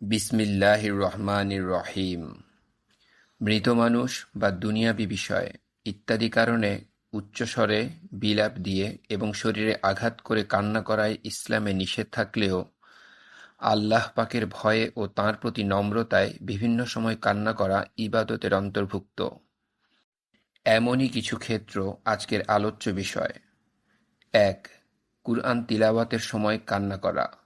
বিসমিল্লাহির রহমানির রহিম। মৃত মানুষ বা দুনিয়াবি বিষয়, ইত্যাদি কারণে উচ্চস্বরে বিলাপ দিয়ে এবং শরীরে আঘাত করে কান্না করায় ইসলামে নিষেধ থাকলেও আল্লাহ পাকের ভয়ে ও তাঁর প্রতি নম্রতায় বিভিন্ন সময় কান্না করা ইবাদতের অন্তর্ভুক্ত। এমনই কিছু ক্ষেত্র আজকের আলোচ্য বিষয়। এক, কুরআন তিলাওয়াতের সময় কান্না করা।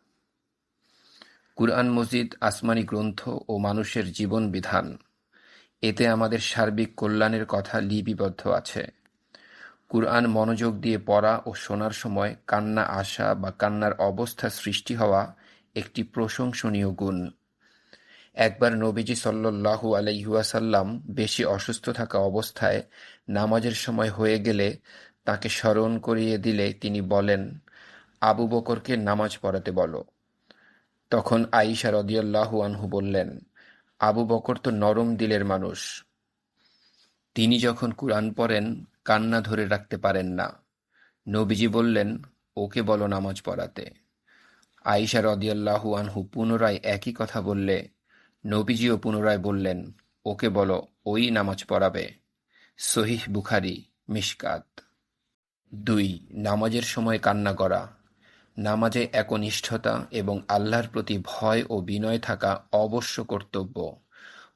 কুরআন মজিদ, আসমানি গ্রন্থ ও মানুষের জীবন বিধান। এতে আমাদের সার্বিক কল্যাণের কথা লিপিবদ্ধ আছে। কুরআন মনোযোগ দিয়ে পড়া ও শোনার সময় কান্না আসা বা কান্নার অবস্থা সৃষ্টি হওয়া একটি প্রশংসনীয় গুণ। একবার নবীজি সাল্লাল্লাহু আলাইহুয়াসাল্লাম বেশি অসুস্থ থাকা অবস্থায় নামাজের সময় হয়ে গেলে তাকে স্মরণ করিয়ে দিলে তিনি বলেন, আবু বকরকে নামাজ পড়াতে বলো। তখন আইসা রদিয়াল্লাহু আনহু বললেন, আবু বকর তো নরম দিলের মানুষ। তিনি যখন কুরআন পড়েন, কান্না ধরে রাখতে পারেন না। নবীজি বললেন, ওকে বলো নামাজ পড়াতে। আইসা রদিয়াল্লাহু আনহু পুনরায় একই কথা বললে। নবীজিও পুনরায় বললেন, ওকে বলো, ওই নামাজ পড়াবে। সহিহ বুখারি, মিশকাত। দুই, নামাজের সময় কান্না করা। নামাজে একনিষ্ঠতা এবং আল্লাহর প্রতি ভয় ও বিনয় থাকা অবশ্য কর্তব্য।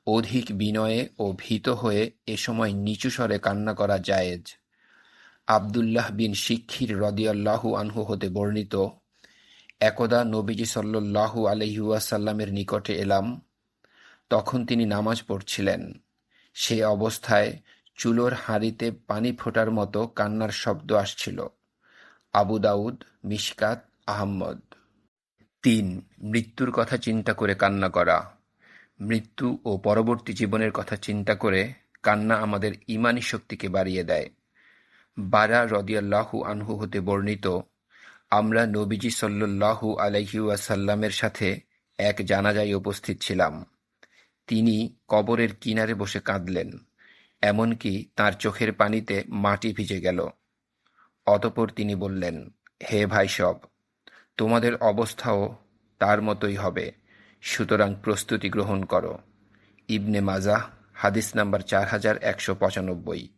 অধিক বিনয়ে ও ভীত হয়ে এ সময় নিচু স্বরে কান্না করা জায়েজ। আবদুল্লাহ বিন শিক্ষির রদিয়াল্লাহু আনহু হতে বর্ণিত, একদা নবীজি সাল্লাল্লাহু আলহিউসাল্লামের নিকটে এলাম। তখন তিনি নামাজ পড়ছিলেন। সে অবস্থায় চুলোর হাঁড়িতে পানি ফোটার মতো কান্নার শব্দ আসছিল। আবু দাউদ, মিশকাত আহম্মদ তিন, মৃত্যুর কথা চিন্তা করে কান্না করা। মৃত্যু ও পরবর্তী জীবনের কথা চিন্তা করে কান্না আমাদের ইমানি শক্তিকে বাড়িয়ে দেয়। বারা রদিয়াল্লাহু আনহু হতে বর্ণিত, আমরা নবীজি সাল্লাল্লাহু আলাইহিউসাল্লামের সাথে এক জানাজায় উপস্থিত ছিলাম। তিনি কবরের কিনারে বসে কাঁদলেন, এমনকি তার চোখের পানিতে মাটি ভিজে গেল। অতপর তিনি বললেন, হে ভাই সব তোমাদের অবস্থাও তার মতোই হবে। সুতরাং প্রস্তুতি গ্রহণ করো। ইবনে মাজাহ হাদিস নাম্বার চার হাজার একশো পঁচানব্বই।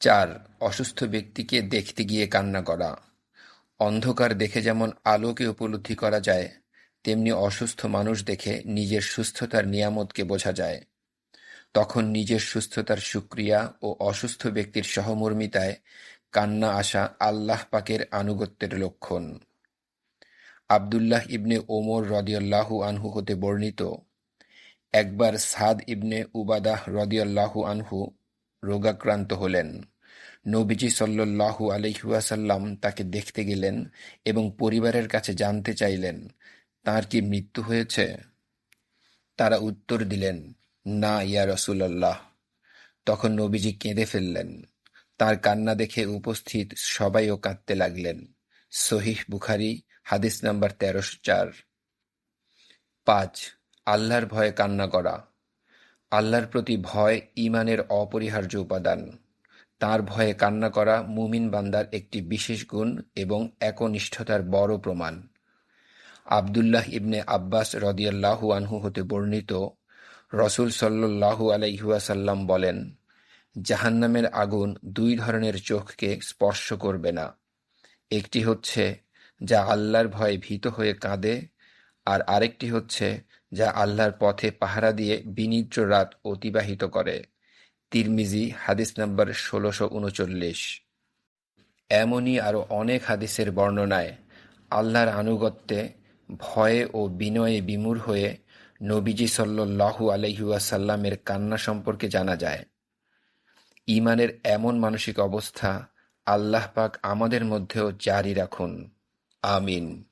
চার, অসুস্থ ব্যক্তিকে দেখতে গিয়ে কান্না করা। অন্ধকার দেখে যেমন আলোকে উপলব্ধি করা যায়, তেমনি অসুস্থ মানুষ দেখে নিজের সুস্থতার নিয়ামতকে বোঝা যায়। তখন নিজের সুস্থতার সুক্রিয়া ও অসুস্থ ব্যক্তির সহমর্মিতায় কান্না আসা আল্লাহ পাকের আনুগত্যের লক্ষণ। আবদুল্লাহ ইবনে ওমর রদিয়াল্লাহু আনহু হতে বর্ণিত। একবার সাদ ইবনে উবাদাহ রদিয়াল্লাহু আনহু রোগাক্রান্ত হলেন। নবীজি সাল্লাল্লাহু আলহিউসাল্লাম তাকে দেখতে গেলেন এবং পরিবারের কাছে জানতে চাইলেন, তার কি মৃত্যু হয়েছে? তারা উত্তর দিলেন, না, ইয়া রসুল্লাহ তখন নবীজি কেঁদে ফেললেন। তার কান্না দেখে উপস্থিত সবাইও কাঁদতে লাগলেন। সহিহ বুখারি হাদিস নাম্বার তেরোশো চার। পাঁচ, আল্লাহর ভয়ে কান্না করা। আল্লাহর প্রতি ভয় ইমানের অপরিহার্য উপাদান। তার ভয়ে কান্না করা মুমিন বান্দার একটি বিশেষ গুণ এবং একনিষ্ঠতার বড় প্রমাণ। আবদুল্লাহ ইবনে আব্বাস রদিয়াল্লাহু আনহু হতে বর্ণিত রসুল সাল্লাল্লাহু আলাইহুয়াসাল্লাম বলেন, জাহান্নামের আগুন দুই ধরনের চোখকে স্পর্শ করবে না। একটি হচ্ছে যা আল্লাহর ভয়ে ভীত হয়ে কাঁদে, আর আরেকটি হচ্ছে যা আল্লাহর পথে পাহারা দিয়ে বিনিদ্র রাত অতিবাহিত করে। তিরমিজি, হাদিস নাম্বার ষোলোশো উনচল্লিশ। এমনই আরও অনেক হাদিসের বর্ণনায় আল্লাহর আনুগত্যে ভয়ে ও বিনয়ে বিমূর হয়ে নবীজি সাল্লাল্লাহু আলহিউসাল্লামের কান্না সম্পর্কে জানা যায়। ইমানের এমন মানসিক অবস্থা আল্লাহ পাক আমাদের মধ্যেও জারি রাখুন। Amin.